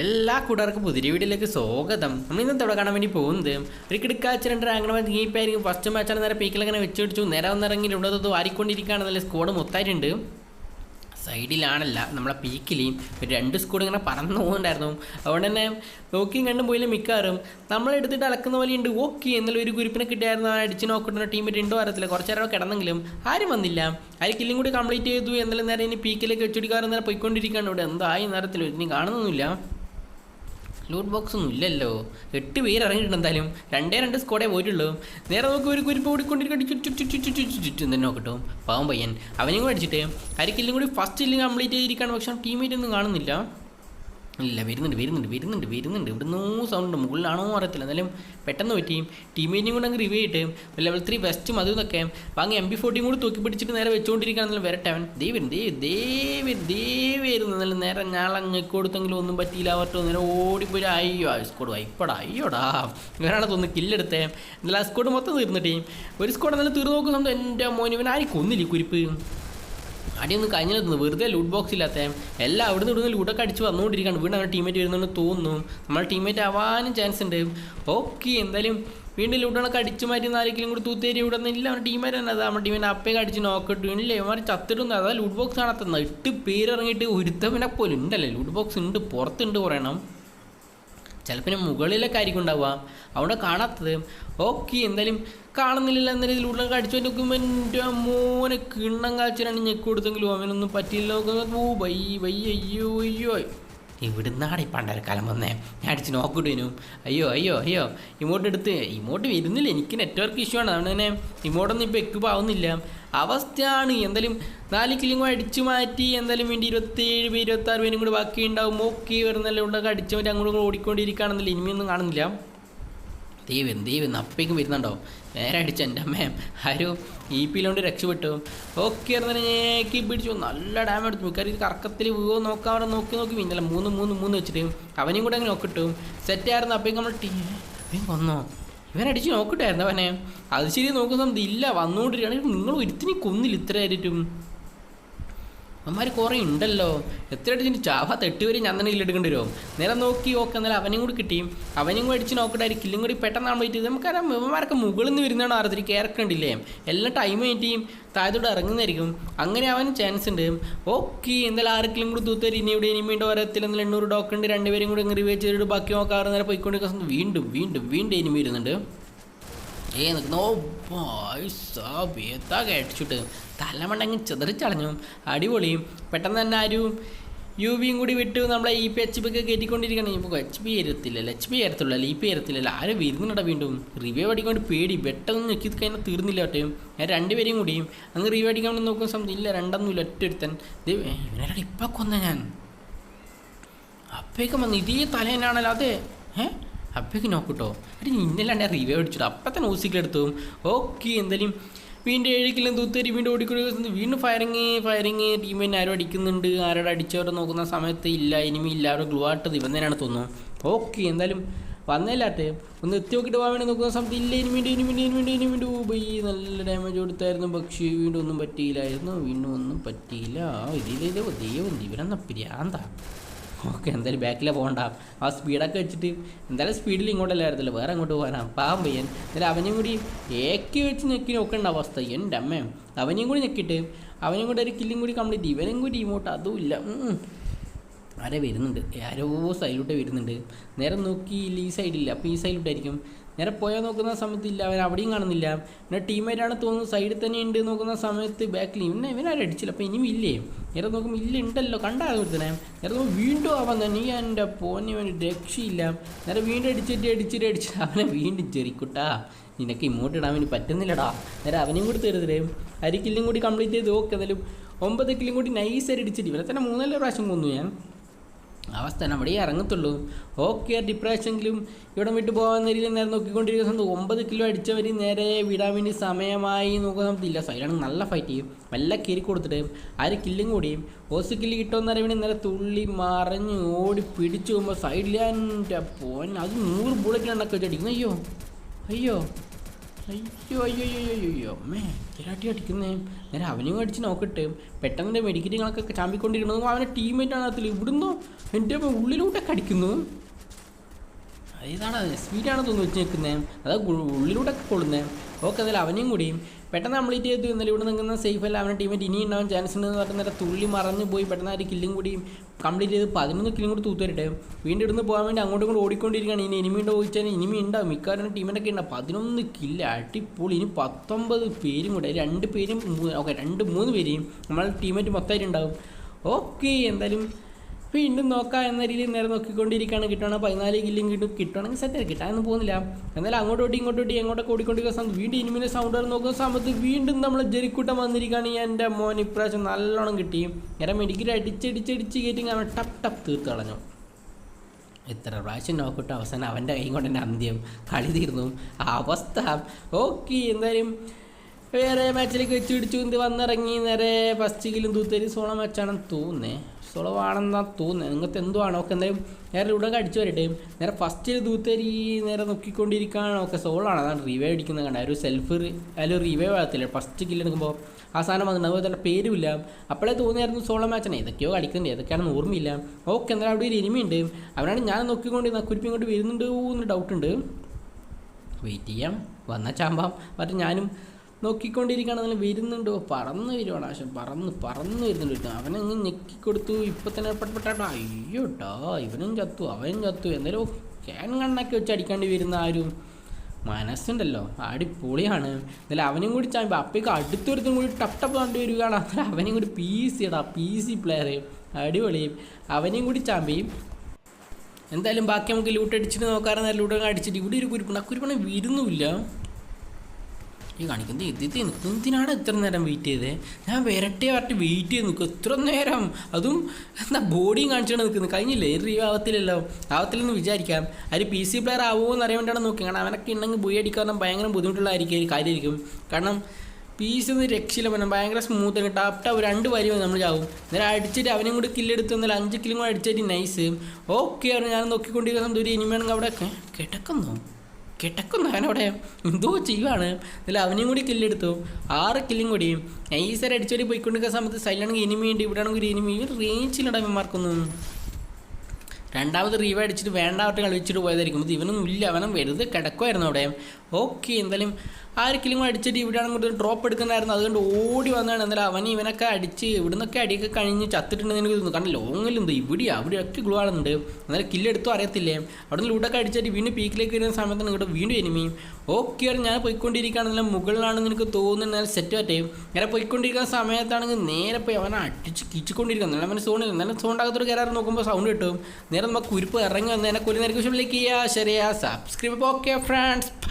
എല്ലാ കൂട്ടുകാർക്കും പുതിയ വീട്ടിലേക്ക് സ്വാഗതം. നമ്മൾ ഇന്നത്തെ ഇവിടെ കാണാൻ വേണ്ടി പോകുന്നത് ഒരു കിടക്കാച്ച രണ്ട് റാങ്ക് ഗീപ്പായിരിക്കും ഫസ്റ്റ് മാച്ചാണ് നേരെ പീക്കിലങ്ങനെ വെച്ച് പിടിച്ചു. നേരെ വന്നിറങ്ങി ഇവിടെ വാരിക്കൊണ്ടിരിക്കുകയാണ്. നല്ല സ്കോഡ് മൊത്തമായിട്ടുണ്ട് സൈഡിലാണല്ല നമ്മളെ പീക്കിൽ ഒരു രണ്ട് സ്കോഡ് ഇങ്ങനെ പറന്നു പോകുന്നുണ്ടായിരുന്നു അതുകൊണ്ട് തന്നെ നോക്കിയും കണ്ടും പോയില്ല മിക്കാറും നമ്മളെടുത്തിട്ട് അലക്കുന്ന പോലെ ഉണ്ട്. ഓക്കെ എന്നുള്ള ഒരു ഗ്രൂപ്പിനെ കിട്ടിയായിരുന്നു. ആ അടിച്ച് നോക്കുന്ന ടീമിൽ ഉണ്ടോ അറിയത്തില്ല കുറച്ച് നേരം കിടന്നെങ്കിലും ആരും വന്നില്ല. ആര് കില്ലും കൂടി കംപ്ലീറ്റ് ചെയ്തു. എന്നുള്ള നേരം ഇനി പീക്കിലേക്ക് വെച്ചെടുക്കാറ് നേരെ പോയിക്കൊണ്ടിരിക്കുകയാണ്. ഇവിടെ എന്തായി നേരത്തിൽ ഇനി കാണുന്നൊന്നുമില്ല. ലൂട്ട് ബോക്സ് ഒന്നും ഇല്ലല്ലോ. എട്ട് പേര് ഇറങ്ങിയിട്ടുണ്ട് എന്തായാലും. രണ്ടേ രണ്ട് സ്കോഡേ പോയിട്ടുള്ളൂ. നേരെ നോക്കി ഒരു കുരിപ്പ് ഓടിക്കൊണ്ടിരിക്കും തന്നെ നോക്കട്ടോ. പാവം പയ്യൻ. അവനെയും കൂടെ അടിച്ചിട്ട്. അരിക്കില്ലും കൂടി ഫസ്റ്റ് ഇല്ലും കംപ്ലീറ്റ് ചെയ്തിരിക്കുകയാണ് പക്ഷെ ടീമേറ്റ് ഒന്നും കാണുന്നില്ല. ഇല്ല വരുന്നുണ്ട് വരുന്നുണ്ട് വരുന്നുണ്ട് വരുന്നുണ്ട്. ഇവിടുന്ന് സൗണ്ട് മുകളിലാണോ അറിയത്തില്ല. എന്നാലും പെട്ടെന്ന് പറ്റി. ടീമേറ്റിനും കൂടെ അങ്ങ് റിവ്യൂ ചെയ്തിട്ട് ലെവൽ ത്രീ വെസ്റ്റും അതും ഇതൊക്കെ. വാങ്ങി എം ബി ഫോർട്ടിയും കൂടി തൂക്കി പിടിച്ചിട്ട് നേരെ വെച്ചുകൊണ്ടിരിക്കുകയാണെന്നാലും വരട്ടെ അവൻ. ദൈവ ദൈവ ദൈവ വരുന്നു എന്നാലും നേരെ ഞാളങ്ങ് കൊടുത്തെങ്കിലും ഒന്നും പറ്റിയില്ല. അവർക്ക് നേരെ ഓടിപ്പോയി. അയ്യോ ആ സ്കോഡ് വൈപ്പടാ അയ്യോടാ. വേറെ തോന്നുന്നു കില്ലെടുത്തേ എന്നാലും ആ സ്കോഡ് മൊത്തം തീർന്നിട്ടേ ഒരു സ്കോഡ് എന്നാലും തീർന്നു നോക്കുന്നുണ്ട്. എന്റെ മോനിവൻ ആരും കൊന്നില്ലേ കുരിപ്പ്? അടിയൊന്നും കഴിഞ്ഞിരുന്നു വെറുതെ ലൂട്ട് ബോക്സ് ഇല്ലാത്ത. എല്ലാം അവിടെ നിന്ന് ഇവിടുന്ന് ലൂട്ടൊക്കെ അടിച്ച് വന്നുകൊണ്ടിരിക്കുകയാണ്. വീണ്ടും അവരുടെ ടീമേറ്റ് വരുന്നുണ്ട് തോന്നുന്നു. നമ്മൾ ടീമേറ്റ് ആവാനും ചാൻസ് ഉണ്ട്. ഓക്കെ എന്തായാലും വീണ്ടും ലൂട്ടൊക്കെ അടിച്ചു മാറ്റി നാലെങ്കിലും കൂടി തൂത്തേരി ഇവിടെ നിന്ന് ഇല്ല അവരുടെ ടീമേറ്റ് തന്നെ. അതാ നമ്മുടെ ടീമിനെ അപ്പേ അടിച്ച് നോക്കിട്ടു ഇല്ലേ ഇവന്മാർ ചത്തിട്ടൊന്നും അതാ ലൂട്ട് ബോക്സ് കാണാത്ത എട്ട് പേര് ഇറങ്ങിയിട്ട് ഒരുത്തവനെ പോലും ഉണ്ടല്ലേ? ലൂട്ട് ബോക്സ് ഉണ്ട് പുറത്തുണ്ട് പറയണം ചിലപ്പോൾ മുകളിലൊക്കെ ആയിരിക്കും ഉണ്ടാവുക. അവിടെ കാണാത്തത്. ഓക്കെ എന്തായാലും കാണുന്നില്ല എന്ന രീതിയിൽ കടിച്ചു നോക്കുമ്പോൾ എന്റെ മോനെ കിണ്ണം കാച്ചിലാണ് ഞെക്ക് കൊടുത്തെങ്കിലും അവനൊന്നും പറ്റിയില്ല. ഓ വൈ വൈ അയ്യോ അയ്യോ. ഇവിടുന്നാണ് ഈ പണ്ടരക്കാലം വന്നേ. ഞാൻ അടിച്ച് നോക്കിട്ടേനു. അയ്യോ അയ്യോ അയ്യോ ഇമോട്ട് എടുത്ത്. ഇമോട്ട് വരുന്നില്ല. എനിക്ക് നെറ്റ്വർക്ക് ഇഷ്യൂ ആണ്. അതുകൊണ്ട് തന്നെ ഇമോട്ടൊന്നും ഇപ്പോൾ എക്യൂപ്പ് ആവുന്നില്ല. അവസ്ഥയാണ് എന്തായാലും നാല് കില്ലിങ്ങും അടിച്ച് മാറ്റി. എന്തായാലും വേണ്ടി ഇരുപത്തേഴ് പേര് ഇരുപത്താറ് പേരും കൂടി ബാക്കി ഉണ്ടാവും ഓക്കെ വരുന്നല്ലേ ഉണ്ടൊക്കെ അടിച്ചവരെ അങ്ങോട്ടും ഓടിക്കൊണ്ടിരിക്കുകയാണെന്നില്ല. ഇനിയൊന്നും കാണുന്നില്ല. ദൈവം ദൈവം അപ്പേക്കും വരുന്നുണ്ടോ? നേരെ അടിച്ചു എന്റെ അമ്മയും ആരും ഇ പിയിലോണ്ട് രക്ഷപ്പെട്ടു. ഓക്കെ ഞേക്കി പിടിച്ചു. നല്ല ഡാമേജ് എടുത്തു. ഇത് കറക്കത്തിൽ വീവോ നോക്കാൻ അവിടെ നോക്കി നോക്കി പിന്നല്ല മൂന്ന് മൂന്ന് മൂന്ന് വെച്ചിട്ട് അവനെയും കൂടെ അങ്ങനെ നോക്കിട്ടു. സെറ്റായിരുന്നു അപ്പേക്കും നമ്മൾ ടീ കൊന്നോ അടിച്ച് നോക്കട്ടായിരുന്നു അവനെ? അത് ശരി നോക്കുന്ന ഇല്ല. വന്നുകൊണ്ടിരിക്കുകയാണെങ്കിൽ നിങ്ങൾ ഒരുത്തിനെ കൊന്നില്ല ഇത്ര അവന്മാർ കുറേ ഉണ്ടല്ലോ. എത്ര അടിച്ചിട്ട് ചാവാത്ത തെട്ടി വരെ ഞാൻ തന്നെ ഇല്ലെടുക്കേണ്ടി വരും. നേരെ നോക്കി ഓക്കെ എന്നാലും അവനും കൂടി കിട്ടിയും അവനും കൂടി അടിച്ച് നോക്കട്ടെ കില്ലും കൂടി പെട്ടെന്ന് പോയിട്ട് നമുക്കറിയാം ഇവന്മാരൊക്കെ മുകളിൽ നിന്ന് വരുന്നതാണ് ആർത്തിരി കയറക്കണ്ടില്ലേ എല്ലാം ടൈം കഴിഞ്ഞിട്ടും താഴത്തോട്ട് ഇറങ്ങുന്നതായിരിക്കും. അങ്ങനെ അവന് ചാൻസ് ഉണ്ട്. ഓക്കെ എന്തായാലും ആർക്കെങ്കിലും കൂടി തൂത്തരി ഇനി ഇവിടെ ഇനി വീണ്ടും വരത്തിൽ എന്നാൽ എണ്ണൂറ് ഡോക്ടർ ഉണ്ട്. രണ്ടുപേരും കൂടി റിവേ ചെയ്തിട്ട് ബാക്കി നോക്കാറ്. നേരെ പോയിക്കൊണ്ടിരിക്കുന്ന വീണ്ടും വീണ്ടും വീണ്ടും ഇനി വരുന്നുണ്ട്. ഏ നിൽക്കുന്നു. വേത്താകെ അടിച്ചിട്ട് തലമണ്ടങ്ങ് ചെതറിച്ചളഞ്ഞു അടിപൊളിയും. പെട്ടെന്ന് തന്നെ ആരും യു ബിയും കൂടി വിട്ട് നമ്മളെ ഇ പി എച്ച് പി ഒക്കെ കയറ്റിക്കൊണ്ടിരിക്കണം ഇപ്പോൾ എച്ച് പി വരത്തില്ലല്ലോ എച്ച് പി വരത്തുള്ളൂ ഇ പി വരത്തില്ലല്ലോ ആരും വരുന്നുണ്ടോ വീണ്ടും റിവ്യൂ അടിക്കൊണ്ട് പേടി. പെട്ടെന്ന് ഞെക്കി കഴിഞ്ഞാൽ തീർന്നില്ല കേട്ടോ ഞാൻ രണ്ടുപേരെയും കൂടിയും അങ്ങ് റിവ്യൂ അടിക്കാൻ വേണ്ടി നോക്കുന്ന സമയത്ത് ഇല്ല രണ്ടൊന്നുമില്ല ഒറ്റ ഒരുത്തൻ ഇവനോട് ഇപ്പം കൊന്ന ഞാൻ. അപ്പേക്കും വന്ന് ഇതേ തലേനാണല്ലോ അതെ. ഏ? അപ്പേക്ക് നോക്കൂട്ടോ അടി ഞാൻ റിവ്യൂ അടിച്ചിട്ട് അപ്പം തന്നെ ഊസിക്കലെടുത്തു ഓക്കെ എന്തായാലും വീണ്ടും ഏഴ് തൂത്തേരി വീണ്ടും ഓടിക്കൊടുക്കുന്നത് വീണ്ടും ഫയറിങ് ഫയറിങ് ടീമിനെ ആരും അടിക്കുന്നുണ്ട് ആരോട് അടിച്ചവരെ നോക്കുന്ന സമയത്ത് ഇല്ല ഇനിമി ഇല്ല അവരുടെ ഗ്ലൂ ആട്ടത് ഇവൻ തന്നെയാണ് തോന്നുന്നു ഓക്കെ എന്തായാലും വന്നില്ലാത്ത ഒന്ന് എത്തി നോക്കിയിട്ട് പോകാൻ വേണ്ടി നോക്കുന്ന സമയത്ത് ഇല്ല ഇനി വീണ്ടും ഇനി വീണ്ടും ഇനി വീണ്ടും ഇനി വീണ്ടും പോയി നല്ല ഡാമേജ് കൊടുത്തായിരുന്നു പക്ഷേ വീണ്ടും ഒന്നും പറ്റിയില്ലായിരുന്നു വീണ്ടും ഒന്നും പറ്റിയില്ല ഇതിലേ ദൈവം ഇവരെന്ന പ്രാന്താ ഓക്കെ എന്തായാലും ബാക്കിലെ പോകണ്ട. ആ സ്പീഡൊക്കെ വെച്ചിട്ട് എന്തായാലും സ്പീഡിൽ ഇങ്ങോട്ടല്ല വരത്തില്ല വേറെ അങ്ങോട്ട് പോകാനാ? പാവം പയ്യൻ. എന്നാലും അവനെയും കൂടി ഏക്കി വെച്ച് ഞെക്കി നോക്കേണ്ട അവസ്ഥ. എന്റെ അമ്മയും അവനെയും കൂടി ഞെക്കിയിട്ട് അവനെയും കൂടി ഒരു കില്ലും കൂടി കംപ്ലീറ്റ് ഇവനും കൂടി ഇങ്ങോട്ട് അതും ഇല്ല. ആരെ വരുന്നുണ്ട്. ആരോ സൈഡിലോട്ട് വരുന്നുണ്ട്. നേരെ നോക്കി ഈ സൈഡില്ല. അപ്പോൾ ഈ സൈഡിലോട്ടായിരിക്കും. നേരെ പോയാൽ നോക്കുന്ന സമയത്ത് ഇല്ല. അവൻ അവിടെയും കാണുന്നില്ല. പിന്നെ ടീമേറ്റാണ് തോന്നുന്നു സൈഡിൽ തന്നെ ഉണ്ട് നോക്കുന്ന സമയത്ത് ബാക്കിൽ ഇവനെ ഇവനാരും അടിച്ചില്ല. അപ്പോൾ ഇനിയും ഇല്ലേ? നേരെ നോക്കുമ്പോൾ ഇല്ല ഉണ്ടല്ലോ കണ്ടാകും തന്നെ നേരെ നോക്കുമ്പോൾ വീണ്ടും അവൻ തന്നെ. ഈ എന്റെ പോന്നെ ഇവന് രക്ഷയില്ല. നേരെ വീണ്ടും അടിച്ചിട്ട് അടിച്ചിട്ട് അടിച്ചിട്ട് അവനെ വീണ്ടും ചെറിക്കുട്ടാ നിനക്ക് ഇങ്ങോട്ട് ഇടാൻ വേണ്ടി പറ്റുന്നില്ലടാ. നേരെ അവനെയും കൂടി തരുതരേ അരി കൂടി കംപ്ലീറ്റ് ചെയ്ത്. ഓക്കെ എന്തായാലും ഒമ്പത് കില്ലും കൂടി നൈസായിട്ട് അടിച്ചിട്ട് ഇവരെ തന്നെ മൂന്നല്ല പ്രാവശ്യം കൊന്നു ഞാൻ. അവസ്ഥ നമ്മുടെ ഈ ഇറങ്ങത്തുള്ളൂ. ഓക്കെ ഡിപ്രാഷെങ്കിലും ഇവിടെ വിട്ടു പോകാൻ രീതിയിൽ നേരെ നോക്കിക്കൊണ്ടിരിക്കുന്ന സമയത്ത് ഒമ്പത് കിലോ അടിച്ചവർ നേരെ വിടാൻ വേണ്ടി സമയമായി നോക്കുന്ന സമയത്ത് ഇല്ല സൈലാണ് നല്ല ഫൈറ്റ് ചെയ്യും. വല്ല കീറി കൊടുത്തിട്ട് ആര് കില്ലും കൂടി ഓസ് കില്ല് കിട്ടുമെന്ന് അറിയാൻ നേരെ തുള്ളി മറിഞ്ഞ് ഓടി പിടിച്ചു പോകുമ്പോൾ സൈഡിൽ എന്റെ പോൻ അത് നൂറ് ബുള്ളറ്റിലുണ്ടൊക്കെ വെച്ചടിക്കുന്നു അയ്യോ അയ്യോ. അയ്യോ അയ്യോ അയ്യോ അയ്യോ അയ്യോ. അമ്മേ ഇരാട്ടി അടിക്കുന്നേ. നേരെ അവനെയും അടിച്ച് നോക്കട്ടെ. പെട്ടെന്ന് മെഡിക്കറ്റുകളൊക്കെ ചാമ്പിക്കൊണ്ടിരിക്കണത് അവന്റെ ടീമേറ്റാണ് അതിൽ ഇവിടുന്നോ എന്റെ ഉള്ളിലൂടെ അടിക്കുന്നു ഏതാണ് സ്പീഡാണ് തോന്നുന്നു വെച്ച് നിൽക്കുന്നത് അത് ഉള്ളിലൂടെയൊക്കെ കൊള്ളുന്നത് ഓക്കെ അതിൽ അവനെയും കൂടിയും പെട്ടെന്ന് കംപ്ലീറ്റ് ചെയ്തു ഇന്നലെ ഇവിടെ നിൽക്കുന്ന സേഫ് അല്ല. അവന്റെ ടീമേറ്റ് ഇനി ഉണ്ടാവാൻ ചാൻസ് ഉണ്ടെന്ന് പറഞ്ഞ നേരം തുള്ളി മറഞ്ഞു പോയി. പെട്ടെന്ന് ആ ഒരു കില്ലും കൂടി കംപ്ലീറ്റ് ചെയ്ത് പതിനൊന്ന് കില്ലും കൂടി തൂത്തരട്ടെ വീണ്ടും ഇവിടുന്ന് പോകാൻ വേണ്ടി അങ്ങോട്ടും ഇങ്ങോട്ട് ഓടിക്കൊണ്ടിരിക്കുകയാണ്. ഇനി എനിമി ഉണ്ടോ ചോദിച്ചാൽ ഇനിമി ഉണ്ടാവും. മിക്കവാറും ടീമിന്റെ ഒക്കെ ഉണ്ടാവും പതിനൊന്ന് കില്ല അടിപൊളി. ഇനി പത്തൊമ്പത് പേരും കൂടെ രണ്ട് പേരും ഓക്കെ രണ്ട് മൂന്ന് പേരെയും നമ്മളെ ടീമേറ്റ് മൊത്തമായിട്ട് ഉണ്ടാവും. ഓക്കെ എന്തായാലും വീണ്ടും നോക്കാം എന്ന രീതിയിൽ നേരെ നോക്കിക്കൊണ്ടിരിക്കുകയാണ്. കിട്ടണം പതിനാല് കില്ലും കിട്ടും. കിട്ടണമെങ്കിൽ സെറ്റ് കിട്ടാനൊന്നും പോകുന്നില്ല. എന്നാലും അങ്ങോട്ടോട്ടി ഇങ്ങോട്ടോട്ടി എങ്ങോട്ടൊക്കെ ഓടിക്കൊണ്ടിരിക്കുന്ന സമയത്ത് വീണ്ടും ഇനിമിനെ സൗണ്ട് നോക്കുന്ന സമയത്ത് വീണ്ടും നമ്മൾ ജരിക്കൂട്ടം വന്നിരിക്കുകയാണ്. എന്റെ മോൻ ഇപ്രാവശ്യം നല്ലോണം കിട്ടി. നേരെ മെഡിക്കൽ അടിച്ചടിച്ചടിച്ച് കയറ്റി അവൻ ടപ്പ് ടപ്പ് തീർത്ത് കളഞ്ഞു. എത്ര പ്രാവശ്യം നോക്കിട്ട്. അവസാനം അവന്റെ കൈ കൊണ്ട് തന്നെ അന്ത്യം. കളി തീർന്നു. അവസ്ഥ. ഓക്കെ എന്തായാലും വേറെ മാച്ചിലേക്ക് വെച്ച് പിടിച്ചു വന്നിറങ്ങി. നേരെ ഫസ്റ്റ് കിലും തൂത്തേരി സോളോ മാച്ചാണെന്ന് തോന്നുന്നേ. സോളോ ആണെന്നാണ് തോന്നുന്നത്. നിങ്ങൾക്ക് എന്തോ ഒക്കെ എന്തായാലും നേരെ ഇവിടെ അടിച്ചു വരട്ടെ. നേരെ ഫസ്റ്റ് ദൂത്തരി നേരെ നോക്കിക്കൊണ്ടിരിക്കുകയാണ് ഒക്കെ സോളാണ്. അതാണ് റിവൈവ് അടിക്കുന്നത് കണ്ട. ഒരു സെൽഫ് അതിൽ റിവൈവ് ആകത്തില്ല? ഫസ്റ്റ് കില്ല് എടുക്കുമ്പോൾ ആ സാധനം വന്നിട്ടുണ്ട്. അതുപോലെ തന്നെ പേരുമില്ല. അപ്പോഴേ തോന്നിയായിരുന്നു സോളോ മാച്ചാണ് ഇതൊക്കെയോ കളിക്കുന്നുണ്ട്. ഇതൊക്കെയാണ് ഓർമ്മയില്ല. ഓക്കെ എന്തായാലും അവിടെ ഒരു ഇനിമയുണ്ട് അവനാണ് ഞാൻ നോക്കിക്കൊണ്ട് കുരിപ്പി ഇങ്ങോട്ട് വരുന്നുണ്ടോ എന്ന് ഡൗട്ടുണ്ട് വെയിറ്റ് ചെയ്യാം. വന്ന ചാമ്പാം. മറ്റേ ഞാനും നോക്കിക്കൊണ്ടിരിക്കുകയാണ്. അതിൽ വരുന്നുണ്ടോ? പറന്ന് വരുവാണ്. ആശം പറന്ന് പറന്ന് വരുന്നുണ്ട്. അവനങ്ങ് ഞെക്കിക്കൊടുത്തു. ഇപ്പം തന്നെ പെട്ടപ്പെട്ടാട്ടോ അയ്യോട്ടോ ഇവനും ചത്തു അവനും ചത്തു. എന്തായാലും ക്യാൻ കണ്ണൊക്കെ വെച്ച് അടിക്കാണ്ടി വരുന്ന ആരും മനസ്സുണ്ടല്ലോ. അടിപൊളിയാണ്. എന്നാലും അവനും കൂടി ചാമ്പ അപ്പേക്ക് അടുത്തൊരുത്തും കൂടി ടപ്പ് കണ്ടു വരികയാണ്. അന്നേരം അവനും കൂടി പി സി ഇടാ പി സി പ്ലെയർ അടിപൊളി. അവനെയും കൂടി ചാമ്പയും എന്തായാലും ബാക്കി നമുക്ക് ലൂട്ട് അടിച്ചിട്ട് നോക്കാറുണ്ട്. ലൂട്ടൊക്കെ അടിച്ചിട്ട് ഇവിടെ ഒരു കുരുപ്പുണ്ട്. ആ കുരുപ്പണ വരുന്നുമില്ല. ഈ കാണിക്കുന്നത് ഇത് എന്തിനാണ് ഇത്ര നേരം വെയിറ്റ് ചെയ്തേ? ഞാൻ വരട്ടെ വരട്ടെ വെയിറ്റ് ചെയ്ത് നിൽക്കും ഇത്ര നേരം. അതും എന്താ ബോഡിയും കാണിച്ചാണ് നിൽക്കുന്നത് കഴിഞ്ഞില്ലേ? റീ ആവത്തില്ലല്ലോ ആവത്തില്ലെന്ന് വിചാരിക്കാം. അതിൽ പി സി പ്ലെയർ ആവുമോ എന്ന് അറിയാൻ വേണ്ടിയാണ് നോക്കി കാരണം അവനൊക്കെ ഉണ്ടെങ്കിൽ ബുയി അടിക്കാൻ ഭയങ്കര ബുദ്ധിമുട്ടുള്ളതായിരിക്കും കാര്യമായിരിക്കും. കാരണം പീസ് ഒന്ന് രക്ഷയില്ല. പിന്നെ ഭയങ്കര സ്മൂത്ത് ആണ്. ടാപ്പ് ടാപ്പ് രണ്ട് വരി നമ്മൾ ചാവും. നേരെ അടിച്ചിട്ട് അവനും കൂടി കില്ലെടുത്ത് എന്നാൽ അഞ്ച് കിലും കൂടെ അടിച്ചിട്ട് നൈസ് ഓക്കെ ആണ് ഞാൻ നോക്കിക്കൊണ്ടിരിക്കുന്ന ഒരു ഇനിമയാണെങ്കിൽ അവിടെ കിടക്കുന്നു കിടക്കുന്നു അവനവിടെ എന്തോ ചെയ്യുവാണ്. എന്നാലും അവനെയും കൂടി കില്ലെടുത്തു. ആറ് കില്ലും കൂടി. നൈസർ അടിച്ചോടി പോയിക്കൊണ്ടിരിക്കുന്ന സമയത്ത് സൈലാണെങ്കിൽ ഇനിമി ഉണ്ട് ഇവിടെ ആണെങ്കിൽ ഒരു ഇനിമി റേഞ്ചിലിടാൻ മാർക്കൊന്നും രണ്ടാമത് റീവ അടിച്ചിട്ട് വേണ്ടാവട്ടെ കളിച്ചിട്ട് പോയതായിരിക്കും. ഇത് ഇവനൊന്നും ഇല്ല. അവനും വെറുതെ കിടക്കുമായിരുന്നു അവിടെ. ഓക്കെ എന്തായാലും ആർക്കെങ്കിലും കൂടെ അടിച്ചിട്ട് ഇവിടെ ആണെങ്കിൽ ഡ്രോപ്പ് എടുക്കുന്നതായിരുന്നു. അതുകൊണ്ട് ഓടി വന്നതാണ്. എന്നാലും അവൻ ഇവനൊക്കെ അടിച്ച് ഇവിടുന്നൊക്കെ അടിയൊക്കെ കഴിഞ്ഞ് ചത്തിട്ടുണ്ടെന്ന് എനിക്ക് തോന്നുന്നു. കാരണം ലോങ്ങിലുണ്ട് ഇവിടെ അവിടെയൊക്കെ ഗ്ലൂ ആളുന്നുണ്ട് എന്നാലും കില്ലെടുത്തോ അറിയത്തില്ലേ? അവിടെ നിന്ന് ലൂട്ടൊക്കെ അടിച്ചിട്ട് വീണ്ടും പീക്കിലേക്ക് വരുന്ന സമയത്താണ് ഇങ്ങോട്ട് വീണ്ടും എനിമി ഓക്കെ ഞാൻ പോയിക്കൊണ്ടിരിക്കുകയാണെങ്കിലും മുകളിലാണെന്ന് എനിക്ക് തോന്നുന്നത്. സെറ്റ് പറ്റേ ഇങ്ങനെ പോയിക്കൊണ്ടിരിക്കുന്ന സമയത്താണെങ്കിൽ നേരെ പോയി അവനെ അടിച്ച് കിച്ചിക്കൊണ്ടിരിക്കുന്നത് നല്ല അവന് സോണില്ല നല്ല സൗണ്ടാകത്തൊരു കയറാറ് നോക്കുമ്പോൾ സൗണ്ട് കിട്ടും. നേരെ നമുക്ക് കുരിപ്പ് ഇറങ്ങി വന്ന് എന്നെ നേരം വിഷയത്തിലേക്ക് ചെയ്യുക ശരിയാ. Subscribe okay friends